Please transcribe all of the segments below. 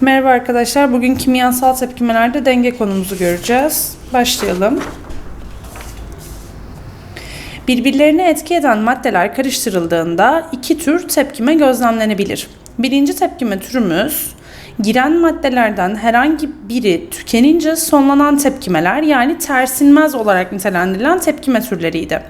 Merhaba arkadaşlar. Bugün kimyasal tepkimelerde denge konumuzu göreceğiz. Başlayalım. Birbirlerine etki eden maddeler karıştırıldığında iki tür tepkime gözlemlenebilir. Birinci tepkime türümüz giren maddelerden herhangi biri tükenince sonlanan tepkimeler yani tersinmez olarak nitelendirilen tepkime türleriydi.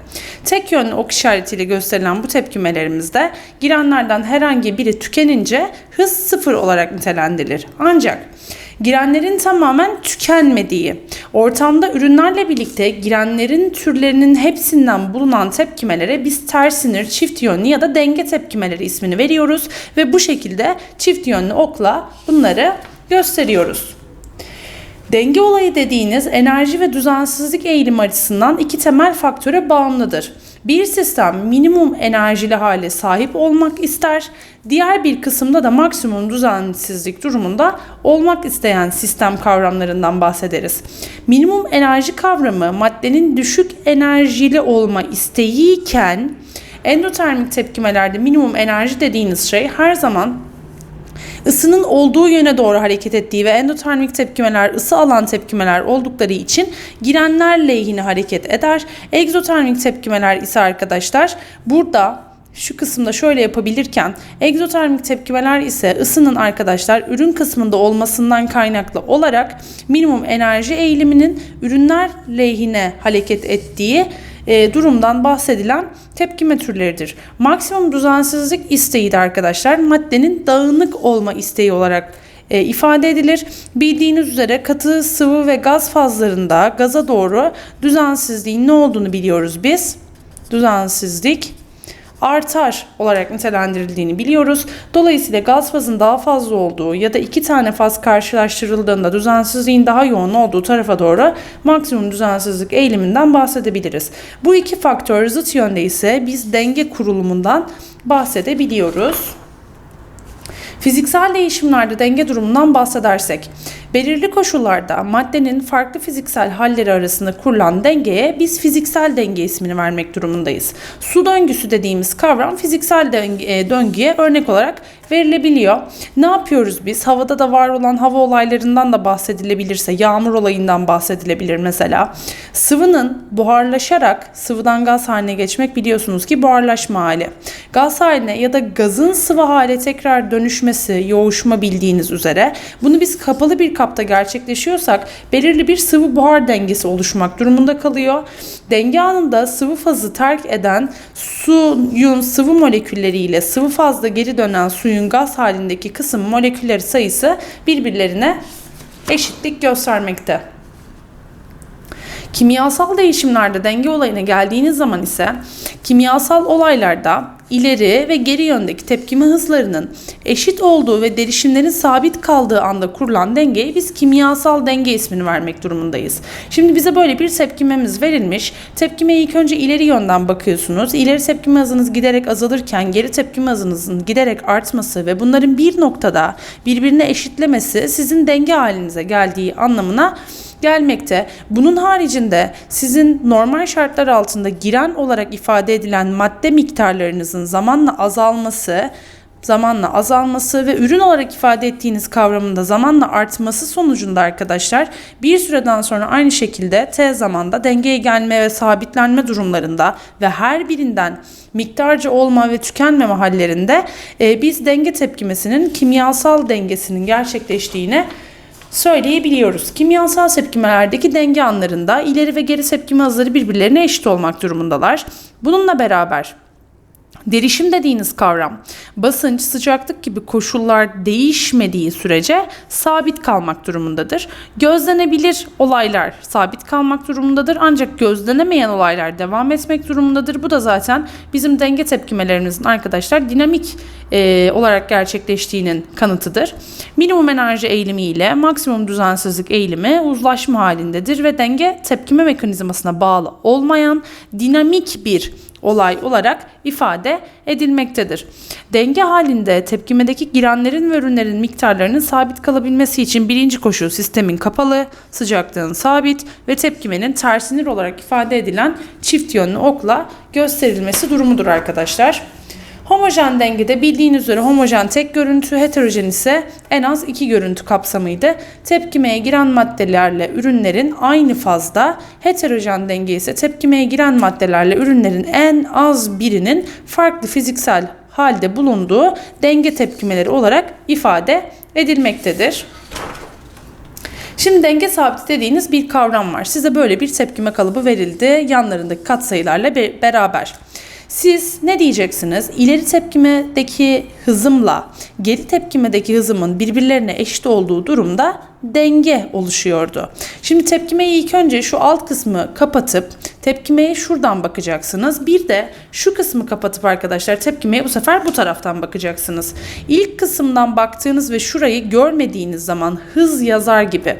Tek yönlü ok işaretiyle gösterilen bu tepkimelerimizde girenlerden herhangi biri tükenince hız sıfır olarak nitelendirilir. Ancak girenlerin tamamen tükenmediği, ortamda ürünlerle birlikte girenlerin türlerinin hepsinden bulunan tepkimelere biz ters sinir, çift yönlü ya da denge tepkimeleri ismini veriyoruz ve bu şekilde çift yönlü okla bunları gösteriyoruz. Denge olayı dediğiniz enerji ve düzensizlik eğilimi açısından iki temel faktöre bağımlıdır. Bir sistem minimum enerjili hale sahip olmak ister, diğer bir kısımda da maksimum düzensizlik durumunda olmak isteyen sistem kavramlarından bahsederiz. Minimum enerji kavramı maddenin düşük enerjili olma isteğiyken endotermik tepkimelerde minimum enerji dediğiniz şey her zaman ısının olduğu yöne doğru hareket ettiği ve endotermik tepkimeler ısı alan tepkimeler oldukları için girenler lehine hareket eder. Egzotermik tepkimeler ise arkadaşlar burada şu kısımda şöyle yapabilirken egzotermik tepkimeler ise ısının arkadaşlar ürün kısmında olmasından kaynaklı olarak minimum enerji eğiliminin ürünler lehine hareket ettiği e, durumdan bahsedilen tepkime türleridir. Maksimum düzensizlik isteği de arkadaşlar maddenin dağınık olma isteği olarak e, ifade edilir. Bildiğiniz üzere katı, sıvı ve gaz fazlarında gaza doğru düzensizliğin ne olduğunu biliyoruz biz. Düzensizlik artar olarak nitelendirildiğini biliyoruz. Dolayısıyla gaz fazın daha fazla olduğu ya da iki tane faz karşılaştırıldığında düzensizliğin daha yoğun olduğu tarafa doğru maksimum düzensizlik eğiliminden bahsedebiliriz. Bu iki faktör zıt yönde ise biz denge kurulumundan bahsedebiliyoruz. Fiziksel değişimlerde denge durumundan bahsedersek, belirli koşullarda maddenin farklı fiziksel halleri arasında kurulan dengeye biz fiziksel denge ismini vermek durumundayız. Su döngüsü dediğimiz kavram fiziksel denge, döngüye örnek olarak verilebiliyor. Ne yapıyoruz biz? Havada da var olan hava olaylarından da bahsedilebilirse, yağmur olayından bahsedilebilir mesela. Sıvının buharlaşarak sıvıdan gaz haline geçmek biliyorsunuz ki buharlaşma hali. Gaz haline ya da gazın sıvı hale tekrar dönüşmesi, yoğuşma bildiğiniz üzere. Bunu biz kapalı bir kapta gerçekleşiyorsak belirli bir sıvı buhar dengesi oluşmak durumunda kalıyor. Denge anında sıvı fazı terk eden suyun sıvı molekülleriyle sıvı fazda geri dönen suyun gaz halindeki kısım molekülleri sayısı birbirlerine eşitlik göstermekte. Kimyasal değişimlerde denge olayına geldiğiniz zaman ise kimyasal olaylarda ileri ve geri yöndeki tepkime hızlarının eşit olduğu ve derişimlerin sabit kaldığı anda kurulan dengeye biz kimyasal denge ismini vermek durumundayız. Şimdi bize böyle bir tepkimemiz verilmiş. Tepkimeye ilk önce ileri yönden bakıyorsunuz. İleri tepkime hızınız giderek azalırken geri tepkime hızınızın giderek artması ve bunların bir noktada birbirine eşitlemesi sizin denge halinize geldiği anlamına gelmekte. Bunun haricinde sizin normal şartlar altında giren olarak ifade edilen madde miktarlarınızın zamanla azalması zamanla azalması ve ürün olarak ifade ettiğiniz kavramında zamanla artması sonucunda arkadaşlar bir süreden sonra aynı şekilde t zamanda dengeye gelme ve sabitlenme durumlarında ve her birinden miktarca olma ve tükenmeme hallerinde e, biz denge tepkimesinin kimyasal dengesinin gerçekleştiğini söyleyebiliyoruz. Kimyasal tepkimelerdeki denge anlarında ileri ve geri tepkime hızları birbirlerine eşit olmak durumundalar. Bununla beraber Derişim dediğiniz kavram basınç, sıcaklık gibi koşullar değişmediği sürece sabit kalmak durumundadır. Gözlenebilir olaylar sabit kalmak durumundadır ancak gözlenemeyen olaylar devam etmek durumundadır. Bu da zaten bizim denge tepkimelerimizin arkadaşlar dinamik e, olarak gerçekleştiğinin kanıtıdır. Minimum enerji eğilimi ile maksimum düzensizlik eğilimi uzlaşma halindedir ve denge tepkime mekanizmasına bağlı olmayan dinamik bir olay olarak ifade edilmektedir. Denge halinde tepkimedeki girenlerin ve ürünlerin miktarlarının sabit kalabilmesi için birinci koşu sistemin kapalı, sıcaklığın sabit ve tepkimenin tersinir olarak ifade edilen çift yönlü okla gösterilmesi durumudur arkadaşlar. Homojen dengede bildiğiniz üzere homojen tek görüntü, heterojen ise en az iki görüntü kapsamıydı. Tepkimeye giren maddelerle ürünlerin aynı fazda, heterojen denge ise tepkimeye giren maddelerle ürünlerin en az birinin farklı fiziksel halde bulunduğu denge tepkimeleri olarak ifade edilmektedir. Şimdi denge sabiti dediğiniz bir kavram var. Size böyle bir tepkime kalıbı verildi yanlarındaki katsayılarla be- beraber. Siz ne diyeceksiniz? İleri tepkimedeki hızımla geri tepkimedeki hızımın birbirlerine eşit olduğu durumda denge oluşuyordu. Şimdi tepkimeyi ilk önce şu alt kısmı kapatıp tepkimeye şuradan bakacaksınız. Bir de şu kısmı kapatıp arkadaşlar tepkimeye bu sefer bu taraftan bakacaksınız. İlk kısımdan baktığınız ve şurayı görmediğiniz zaman hız yazar gibi.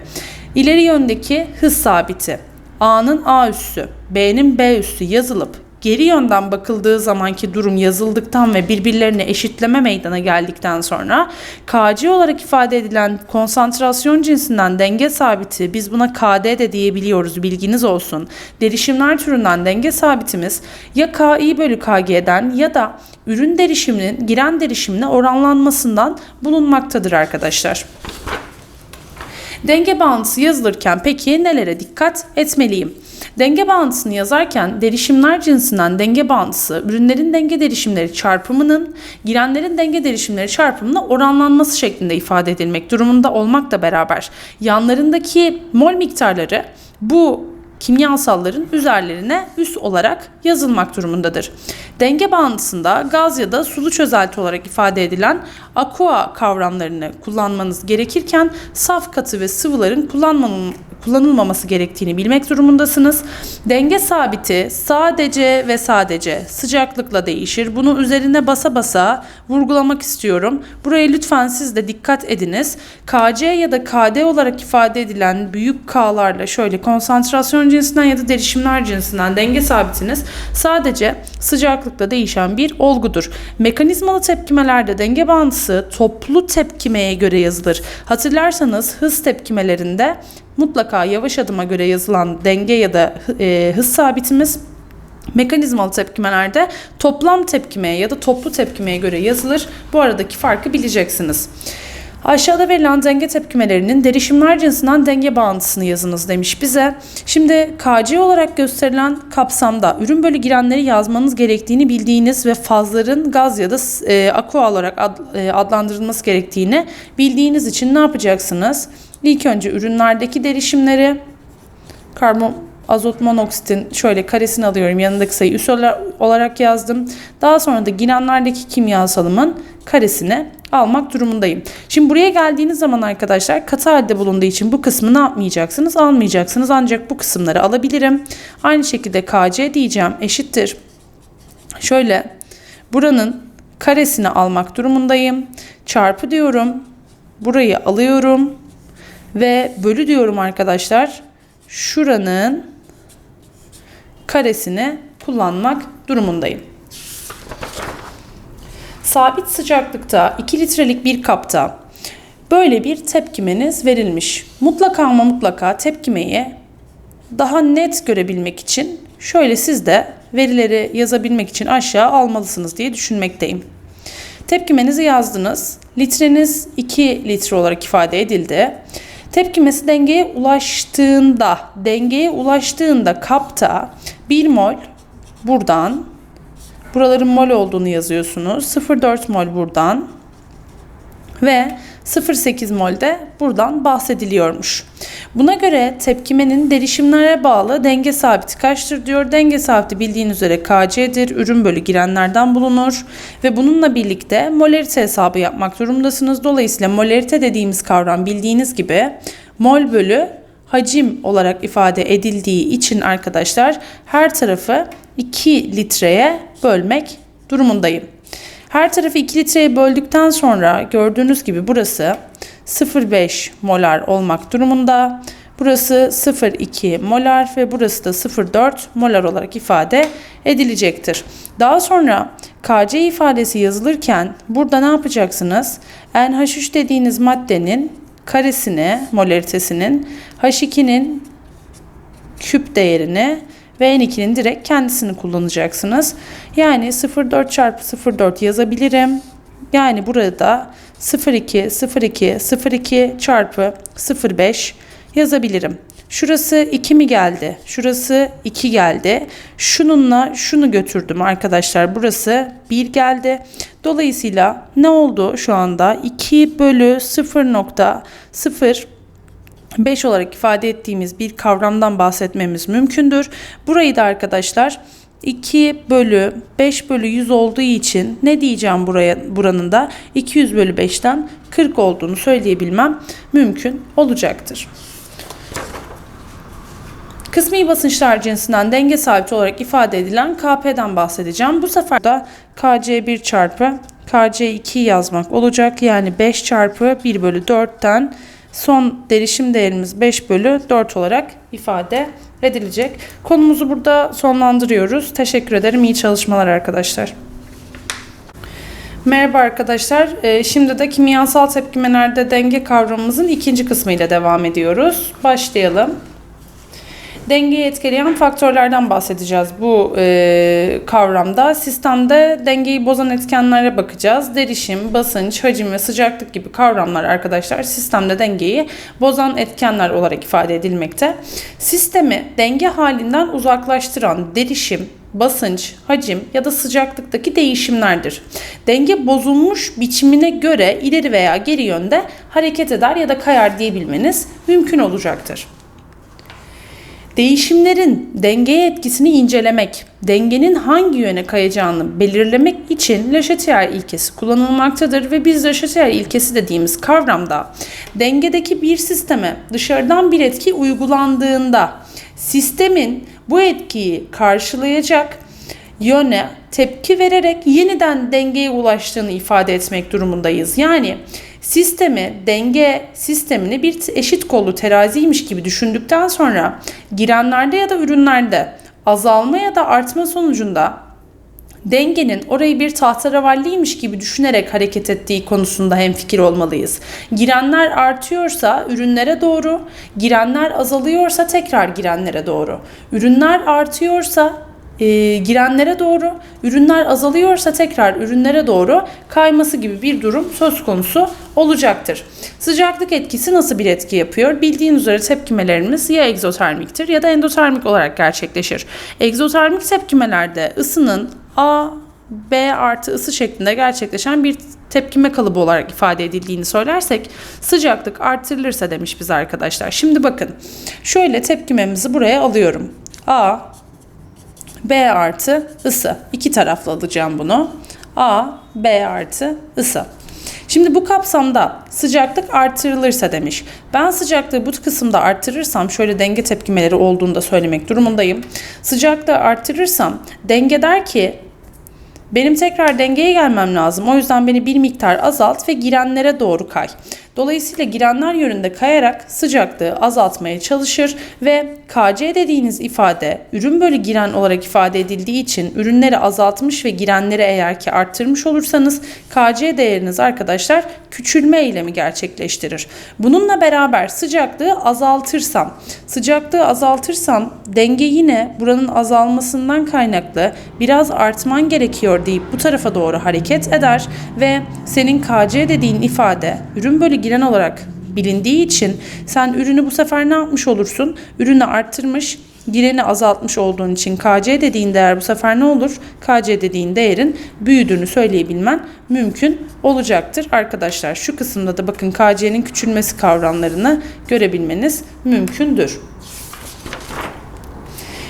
İleri yöndeki hız sabiti. A'nın A üssü, B'nin B üssü yazılıp geri yönden bakıldığı zamanki durum yazıldıktan ve birbirlerine eşitleme meydana geldikten sonra KC olarak ifade edilen konsantrasyon cinsinden denge sabiti biz buna KD de diyebiliyoruz bilginiz olsun. Derişimler türünden denge sabitimiz ya KI bölü KG'den ya da ürün derişiminin giren derişimine oranlanmasından bulunmaktadır arkadaşlar. Denge bağıntısı yazılırken peki nelere dikkat etmeliyim? Denge bağıntısını yazarken derişimler cinsinden denge bağıntısı ürünlerin denge derişimleri çarpımının girenlerin denge derişimleri çarpımına oranlanması şeklinde ifade edilmek durumunda olmakla beraber yanlarındaki mol miktarları bu kimyasalların üzerlerine üs olarak yazılmak durumundadır. Denge bağıntısında gaz ya da sulu çözelti olarak ifade edilen aqua kavramlarını kullanmanız gerekirken saf katı ve sıvıların kullanmanın kullanılmaması gerektiğini bilmek durumundasınız. Denge sabiti sadece ve sadece sıcaklıkla değişir. Bunu üzerine basa basa vurgulamak istiyorum. Buraya lütfen siz de dikkat ediniz. KC ya da KD olarak ifade edilen büyük K'larla şöyle konsantrasyon cinsinden ya da derişimler cinsinden denge sabitiniz sadece sıcaklıkla değişen bir olgudur. Mekanizmalı tepkimelerde denge bağıntısı toplu tepkimeye göre yazılır. Hatırlarsanız hız tepkimelerinde mutlaka yavaş adıma göre yazılan denge ya da e, hız sabitimiz mekanizmalı tepkimelerde toplam tepkimeye ya da toplu tepkimeye göre yazılır. Bu aradaki farkı bileceksiniz. Aşağıda verilen denge tepkimelerinin derişimler cinsinden denge bağıntısını yazınız demiş bize. Şimdi KC olarak gösterilen kapsamda ürün bölü girenleri yazmanız gerektiğini bildiğiniz ve fazların gaz ya da e, aqua olarak ad, e, adlandırılması gerektiğini bildiğiniz için ne yapacaksınız? İlk önce ürünlerdeki derişimleri karbon azot monoksitin şöyle karesini alıyorum. Yanındaki sayı üs olarak yazdım. Daha sonra da girenlerdeki kimyasalımın karesini almak durumundayım. Şimdi buraya geldiğiniz zaman arkadaşlar katı halde bulunduğu için bu kısmı ne yapmayacaksınız? Almayacaksınız. Ancak bu kısımları alabilirim. Aynı şekilde KC diyeceğim eşittir. Şöyle buranın karesini almak durumundayım. Çarpı diyorum. Burayı alıyorum. Ve bölü diyorum arkadaşlar. Şuranın karesini kullanmak durumundayım. Sabit sıcaklıkta 2 litrelik bir kapta böyle bir tepkimeniz verilmiş. Mutlaka ama mutlaka tepkimeyi daha net görebilmek için şöyle siz de verileri yazabilmek için aşağı almalısınız diye düşünmekteyim. Tepkimenizi yazdınız. Litreniz 2 litre olarak ifade edildi. Tepkimesi dengeye ulaştığında, dengeye ulaştığında kapta 1 mol buradan, buraların mol olduğunu yazıyorsunuz. 0,4 mol buradan ve 0,8 mol de buradan bahsediliyormuş. Buna göre tepkimenin derişimlere bağlı denge sabiti kaçtır diyor. Denge sabiti bildiğiniz üzere KC'dir. Ürün bölü girenlerden bulunur. Ve bununla birlikte molarite hesabı yapmak durumundasınız. Dolayısıyla molarite dediğimiz kavram bildiğiniz gibi mol bölü hacim olarak ifade edildiği için arkadaşlar her tarafı 2 litreye bölmek durumundayım. Her tarafı 2 litreye böldükten sonra gördüğünüz gibi burası 0,5 molar olmak durumunda. Burası 0,2 molar ve burası da 0,4 molar olarak ifade edilecektir. Daha sonra KC ifadesi yazılırken burada ne yapacaksınız? NH3 dediğiniz maddenin karesini, molaritesinin H2'nin küp değerini ve N2'nin direkt kendisini kullanacaksınız. Yani 0,4 çarpı 0,4 yazabilirim. Yani burada 0,2 0,2 0,2 çarpı 0,5 yazabilirim. Şurası 2 mi geldi? Şurası 2 geldi. Şununla şunu götürdüm arkadaşlar. Burası 1 geldi. Dolayısıyla ne oldu şu anda? 2 bölü 0.0 5 olarak ifade ettiğimiz bir kavramdan bahsetmemiz mümkündür. Burayı da arkadaşlar 2 bölü 5 bölü 100 olduğu için ne diyeceğim buraya buranın da 200 bölü 5'ten 40 olduğunu söyleyebilmem mümkün olacaktır. Kısmi basınçlar cinsinden denge sabiti olarak ifade edilen KP'den bahsedeceğim. Bu sefer de KC1 çarpı KC2 yazmak olacak. Yani 5 çarpı 1 bölü 4'ten son derişim değerimiz 5 bölü 4 olarak ifade edilecek. Konumuzu burada sonlandırıyoruz. Teşekkür ederim. İyi çalışmalar arkadaşlar. Merhaba arkadaşlar. Ee, Şimdi de kimyasal tepkimelerde denge kavramımızın ikinci kısmıyla devam ediyoruz. Başlayalım. Dengeyi etkileyen faktörlerden bahsedeceğiz bu e, kavramda. Sistemde dengeyi bozan etkenlere bakacağız. Derişim, basınç, hacim ve sıcaklık gibi kavramlar arkadaşlar sistemde dengeyi bozan etkenler olarak ifade edilmekte. Sistemi denge halinden uzaklaştıran derişim, basınç, hacim ya da sıcaklıktaki değişimlerdir. Denge bozulmuş biçimine göre ileri veya geri yönde hareket eder ya da kayar diyebilmeniz mümkün olacaktır. Değişimlerin dengeye etkisini incelemek, dengenin hangi yöne kayacağını belirlemek için Le ilkesi kullanılmaktadır ve biz Le ilkesi dediğimiz kavramda dengedeki bir sisteme dışarıdan bir etki uygulandığında sistemin bu etkiyi karşılayacak yöne tepki vererek yeniden dengeye ulaştığını ifade etmek durumundayız. Yani sistemi, denge sistemini bir eşit kollu teraziymiş gibi düşündükten sonra girenlerde ya da ürünlerde azalma ya da artma sonucunda dengenin orayı bir tahtaravalliymiş gibi düşünerek hareket ettiği konusunda hemfikir olmalıyız. Girenler artıyorsa ürünlere doğru, girenler azalıyorsa tekrar girenlere doğru. Ürünler artıyorsa e, girenlere doğru, ürünler azalıyorsa tekrar ürünlere doğru kayması gibi bir durum söz konusu olacaktır. Sıcaklık etkisi nasıl bir etki yapıyor? Bildiğiniz üzere tepkimelerimiz ya egzotermiktir ya da endotermik olarak gerçekleşir. Egzotermik tepkimelerde ısının A, B artı ısı şeklinde gerçekleşen bir tepkime kalıbı olarak ifade edildiğini söylersek sıcaklık artırılırsa demiş biz arkadaşlar. Şimdi bakın şöyle tepkimemizi buraya alıyorum. A B artı ısı. İki taraflı alacağım bunu. A, B artı ısı. Şimdi bu kapsamda sıcaklık artırılırsa demiş. Ben sıcaklığı bu kısımda artırırsam şöyle denge tepkimeleri olduğunda söylemek durumundayım. Sıcaklığı artırırsam denge der ki benim tekrar dengeye gelmem lazım. O yüzden beni bir miktar azalt ve girenlere doğru kay. Dolayısıyla girenler yönünde kayarak sıcaklığı azaltmaya çalışır ve KC dediğiniz ifade ürün bölü giren olarak ifade edildiği için ürünleri azaltmış ve girenleri eğer ki arttırmış olursanız KC değeriniz arkadaşlar küçülme eylemi gerçekleştirir. Bununla beraber sıcaklığı azaltırsam, sıcaklığı azaltırsam denge yine buranın azalmasından kaynaklı biraz artman gerekiyor deyip bu tarafa doğru hareket eder ve senin KC dediğin ifade ürün bölü giren olarak bilindiği için sen ürünü bu sefer ne yapmış olursun? Ürünü arttırmış, gireni azaltmış olduğun için KC dediğin değer bu sefer ne olur? KC dediğin değerin büyüdüğünü söyleyebilmen mümkün olacaktır. Arkadaşlar şu kısımda da bakın KC'nin küçülmesi kavramlarını görebilmeniz mümkündür.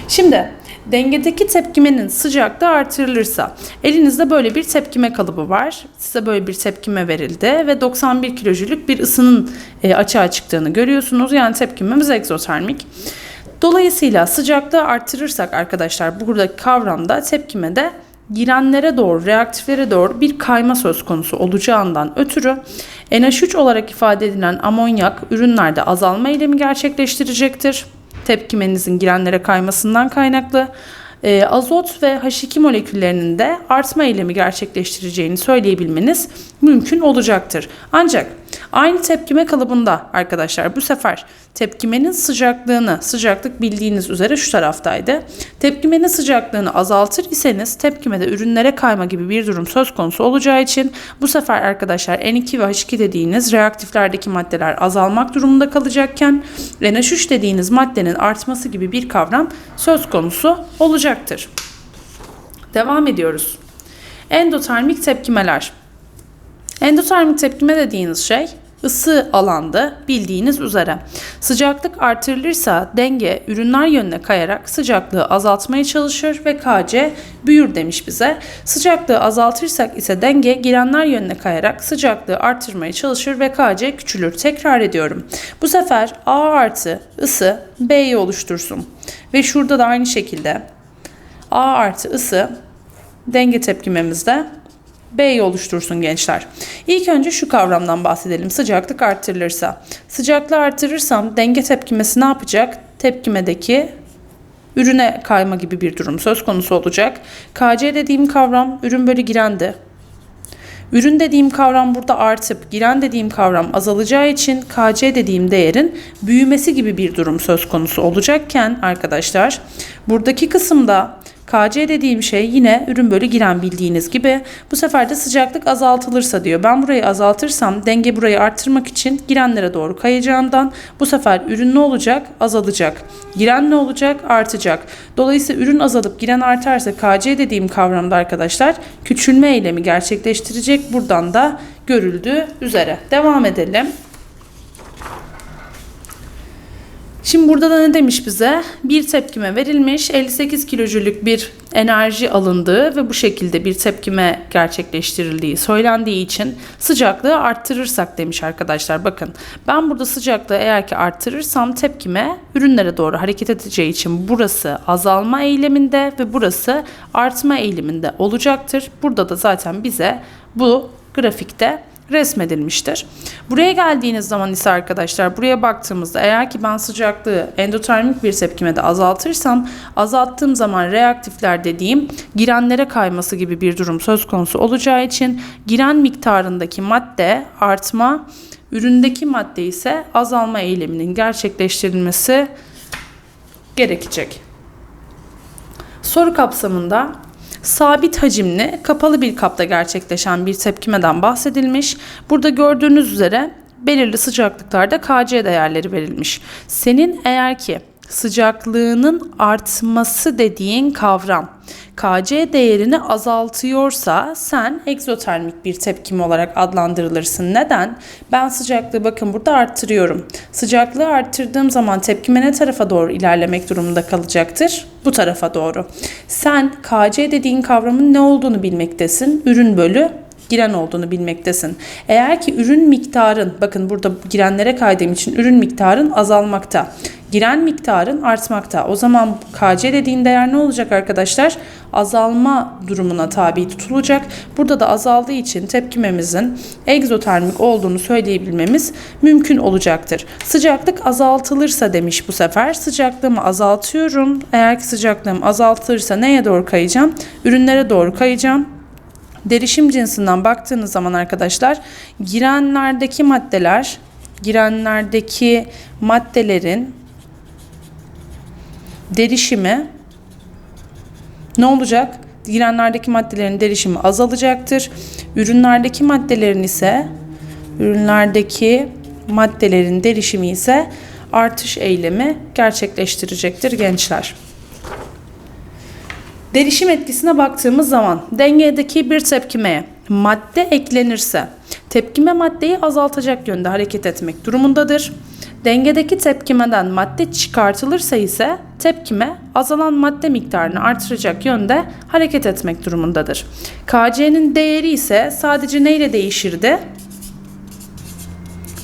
Şimdi dengedeki tepkimenin sıcaklığı artırılırsa elinizde böyle bir tepkime kalıbı var. Size böyle bir tepkime verildi ve 91 kilojülük bir ısının e, açığa çıktığını görüyorsunuz. Yani tepkimemiz egzotermik. Dolayısıyla sıcaklığı artırırsak arkadaşlar buradaki kavramda tepkimede girenlere doğru, reaktiflere doğru bir kayma söz konusu olacağından ötürü NH3 olarak ifade edilen amonyak ürünlerde azalma eylemi gerçekleştirecektir tepkimenizin girenlere kaymasından kaynaklı e, azot ve H2 moleküllerinin de artma eylemi gerçekleştireceğini söyleyebilmeniz mümkün olacaktır. Ancak Aynı tepkime kalıbında arkadaşlar bu sefer tepkimenin sıcaklığını, sıcaklık bildiğiniz üzere şu taraftaydı. Tepkimenin sıcaklığını azaltır iseniz tepkimede ürünlere kayma gibi bir durum söz konusu olacağı için bu sefer arkadaşlar N2 ve H2 dediğiniz reaktiflerdeki maddeler azalmak durumunda kalacakken NH3 dediğiniz maddenin artması gibi bir kavram söz konusu olacaktır. Devam ediyoruz. Endotermik tepkimeler. Endotermik tepkime dediğiniz şey ısı alandı bildiğiniz üzere. Sıcaklık artırılırsa denge ürünler yönüne kayarak sıcaklığı azaltmaya çalışır ve Kc büyür demiş bize. Sıcaklığı azaltırsak ise denge girenler yönüne kayarak sıcaklığı artırmaya çalışır ve Kc küçülür. Tekrar ediyorum. Bu sefer A artı ısı B'yi oluştursun. Ve şurada da aynı şekilde A artı ısı denge tepkimemizde B'yi oluştursun gençler. İlk önce şu kavramdan bahsedelim. Sıcaklık artırılırsa. Sıcaklığı artırırsam denge tepkimesi ne yapacak? Tepkimedeki ürüne kayma gibi bir durum söz konusu olacak. KC dediğim kavram ürün bölü girendi. Ürün dediğim kavram burada artıp giren dediğim kavram azalacağı için KC dediğim değerin büyümesi gibi bir durum söz konusu olacakken arkadaşlar buradaki kısımda KC dediğim şey yine ürün bölü giren bildiğiniz gibi bu sefer de sıcaklık azaltılırsa diyor. Ben burayı azaltırsam denge burayı arttırmak için girenlere doğru kayacağından bu sefer ürün ne olacak? Azalacak. Giren ne olacak? Artacak. Dolayısıyla ürün azalıp giren artarsa KC dediğim kavramda arkadaşlar küçülme eylemi gerçekleştirecek. Buradan da görüldüğü üzere. Devam edelim. Şimdi burada da ne demiş bize? Bir tepkime verilmiş 58 kilojülük bir enerji alındığı ve bu şekilde bir tepkime gerçekleştirildiği söylendiği için sıcaklığı arttırırsak demiş arkadaşlar. Bakın ben burada sıcaklığı eğer ki arttırırsam tepkime ürünlere doğru hareket edeceği için burası azalma eğiliminde ve burası artma eğiliminde olacaktır. Burada da zaten bize bu grafikte resmedilmiştir. Buraya geldiğiniz zaman ise arkadaşlar buraya baktığımızda eğer ki ben sıcaklığı endotermik bir tepkimede azaltırsam azalttığım zaman reaktifler dediğim girenlere kayması gibi bir durum söz konusu olacağı için giren miktarındaki madde artma, üründeki madde ise azalma eyleminin gerçekleştirilmesi gerekecek. Soru kapsamında sabit hacimli kapalı bir kapta gerçekleşen bir tepkimeden bahsedilmiş. Burada gördüğünüz üzere belirli sıcaklıklarda Kc değerleri verilmiş. Senin eğer ki sıcaklığının artması dediğin kavram Kc değerini azaltıyorsa sen egzotermik bir tepkime olarak adlandırılırsın. Neden? Ben sıcaklığı bakın burada arttırıyorum. Sıcaklığı arttırdığım zaman tepkime ne tarafa doğru ilerlemek durumunda kalacaktır? Bu tarafa doğru. Sen Kc dediğin kavramın ne olduğunu bilmektesin. Ürün bölü giren olduğunu bilmektesin. Eğer ki ürün miktarın, bakın burada girenlere kaydığım için ürün miktarın azalmakta. Giren miktarın artmakta. O zaman KC dediğin değer ne olacak arkadaşlar? Azalma durumuna tabi tutulacak. Burada da azaldığı için tepkimemizin egzotermik olduğunu söyleyebilmemiz mümkün olacaktır. Sıcaklık azaltılırsa demiş bu sefer. Sıcaklığımı azaltıyorum. Eğer ki sıcaklığım azaltılırsa neye doğru kayacağım? Ürünlere doğru kayacağım. Derişim cinsinden baktığınız zaman arkadaşlar girenlerdeki maddeler girenlerdeki maddelerin derişimi ne olacak? Girenlerdeki maddelerin derişimi azalacaktır. Ürünlerdeki maddelerin ise ürünlerdeki maddelerin derişimi ise artış eylemi gerçekleştirecektir gençler. Derişim etkisine baktığımız zaman dengedeki bir tepkimeye madde eklenirse tepkime maddeyi azaltacak yönde hareket etmek durumundadır. Dengedeki tepkimeden madde çıkartılırsa ise tepkime azalan madde miktarını artıracak yönde hareket etmek durumundadır. Kc'nin değeri ise sadece ne ile değişirdi?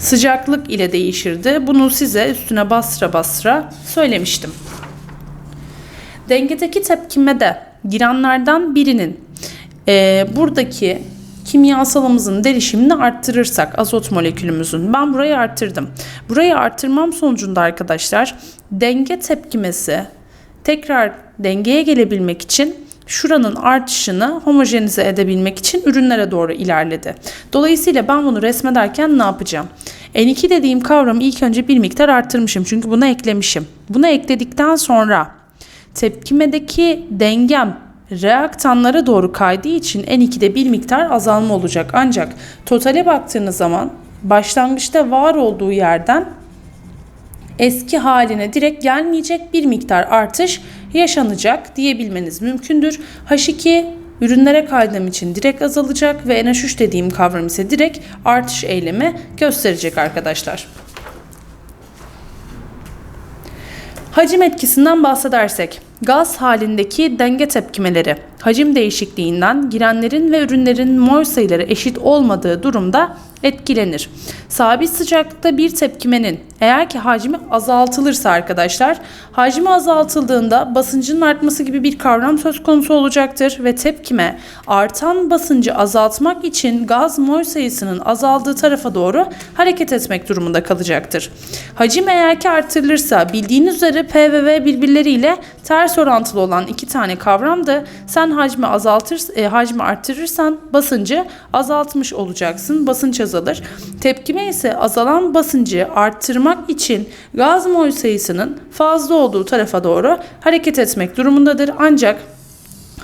Sıcaklık ile değişirdi. Bunu size üstüne bastıra bastıra söylemiştim. Dengedeki tepkimede girenlerden birinin e, buradaki kimyasalımızın derişimini arttırırsak azot molekülümüzün ben burayı arttırdım. Burayı arttırmam sonucunda arkadaşlar denge tepkimesi tekrar dengeye gelebilmek için şuranın artışını homojenize edebilmek için ürünlere doğru ilerledi. Dolayısıyla ben bunu resmederken ne yapacağım? N2 dediğim kavramı ilk önce bir miktar arttırmışım çünkü buna eklemişim. Bunu ekledikten sonra tepkimedeki dengem reaktanlara doğru kaydığı için N2'de bir miktar azalma olacak. Ancak totale baktığınız zaman başlangıçta var olduğu yerden eski haline direkt gelmeyecek bir miktar artış yaşanacak diyebilmeniz mümkündür. H2 ürünlere kaydığım için direkt azalacak ve NH3 dediğim kavram ise direkt artış eylemi gösterecek arkadaşlar. Hacim etkisinden bahsedersek, gaz halindeki denge tepkimeleri, hacim değişikliğinden girenlerin ve ürünlerin mol sayıları eşit olmadığı durumda etkilenir. Sabit sıcaklıkta bir tepkimenin eğer ki hacmi azaltılırsa arkadaşlar, hacmi azaltıldığında basıncın artması gibi bir kavram söz konusu olacaktır ve tepkime artan basıncı azaltmak için gaz mol sayısının azaldığı tarafa doğru hareket etmek durumunda kalacaktır. Hacim eğer ki artırılırsa bildiğiniz üzere P ve V birbirleriyle ters orantılı olan iki tane kavramdı. Sen hacmi azaltır, e, hacmi arttırırsan basıncı azaltmış olacaksın. Basınç azalır. Tepkime ise azalan basıncı arttırmak için gaz mol sayısının fazla olduğu tarafa doğru hareket etmek durumundadır. Ancak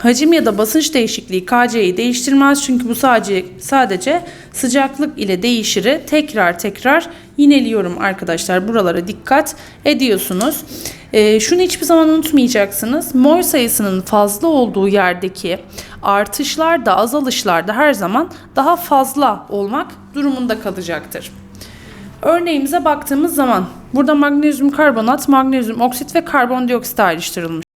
Hacim ya da basınç değişikliği KC'yi değiştirmez çünkü bu sadece sadece sıcaklık ile değişiri tekrar tekrar yineliyorum arkadaşlar. Buralara dikkat ediyorsunuz. Ee, şunu hiçbir zaman unutmayacaksınız. Mol sayısının fazla olduğu yerdeki artışlar da azalışlar da her zaman daha fazla olmak durumunda kalacaktır. Örneğimize baktığımız zaman burada magnezyum karbonat, magnezyum oksit ve karbondioksit ayrıştırılmış.